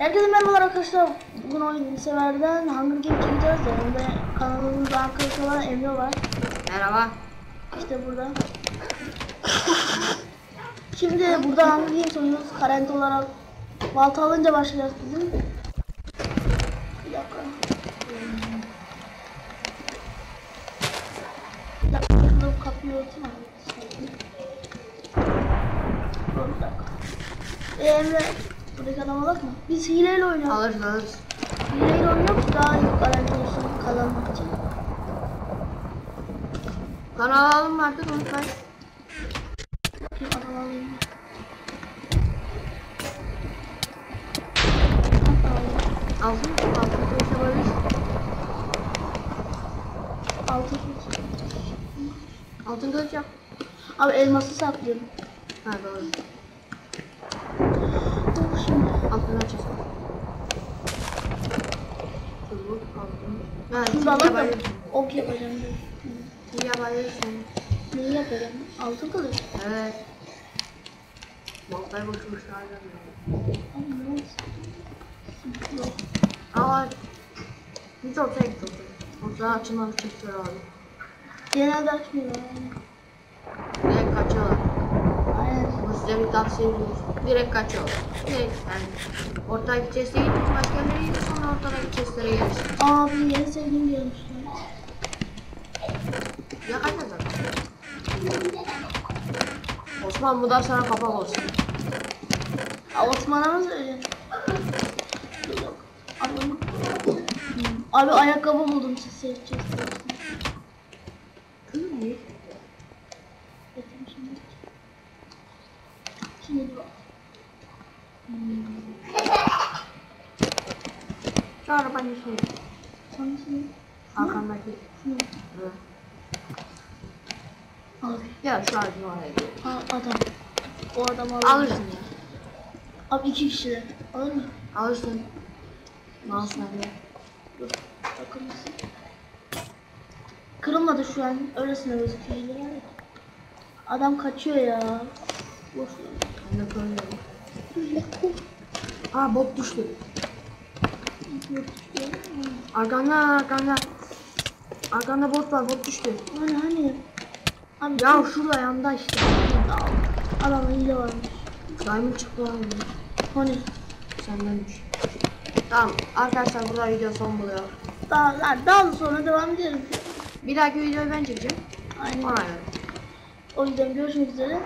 Herkese merhabalar arkadaşlar. Bugün oyun severden Hunger Games çekeceğiz. Yanımda kanalımızda arkadaşı olan Emre var. Merhaba. İşte burada. Şimdi burada Hunger Games oynuyoruz. Karent olarak balta alınca başlayacağız bizim. Bir dakika. Bir dakika. Kapıyı örtün abi. Bir dakika. Emre, buradaki adama bakma. Biz hileyle oynuyoruz. Alırız alırız. Hileyle oynuyoruz daha iyi garanti olsun kazanmak için. Kanal alalım mı artık unutmayın. Bakayım adam alayım. Altın altın kılıç. Altın kılıç yap. Abi elması saklıyorum. Ha doğru. Dur şimdi. Altın açacağız. Çubuk altın. Ha şimdi da ok yapacağım. yapabiliriz şimdi. Neyi yapacağım? Altın kılıç. Evet. Baltayı boşmuş harcamıyor. Abi ne olsun? Yok. Ama hiç ortaya git ortaya. Ortaya açılmamış çiftler abi. Genelde açmıyor yani. Direkt kaçıyorlar. Aynen. Bu size bir tavsiye ediyoruz. Direkt kaçıyorlar. Direkt yani. Ortaya chest'e gidip başka bir yere gidip sonra ortadaki chest'lere gelirsin. Abi yeni sevdiğim gelmişler. Ya kaçacak. Osman bu da sana kapak olsun. Aa, Osman'a mı söyleyeceksin? Yok. Abi, Abi ayakkabı buldum siz seçeceğiz. İyi. Bakayım şimdi. Şimdi bak. Şu arabanın içine. Sonra şimdi. Arkandaki. Evet. Abi. Ya şu ağacın oraya. Aa, adam. O adamı alır. Alırsın ya. Abi iki kişiler. Alır mı? Alırsın. Dur. Takılmasın. Kırılmadı şu an. Öylesine gözüküyor. Adam kaçıyor ya. Boş ver. Ben de koyuyorum. Aa bot düştü. Arkanda arkanda. Arkanda bot var bot düştü. Hani hani. Abi Ya şurada yanda işte. Adamın hile varmış. Diamond çıktı lan. Hani. Sendenmiş. Tamam arkadaşlar burada video son buluyor. Daha, daha, sonra devam edelim. Bir dahaki videoyu ben çekeceğim. Aynen. Ona göre. O yüzden görüşmek üzere.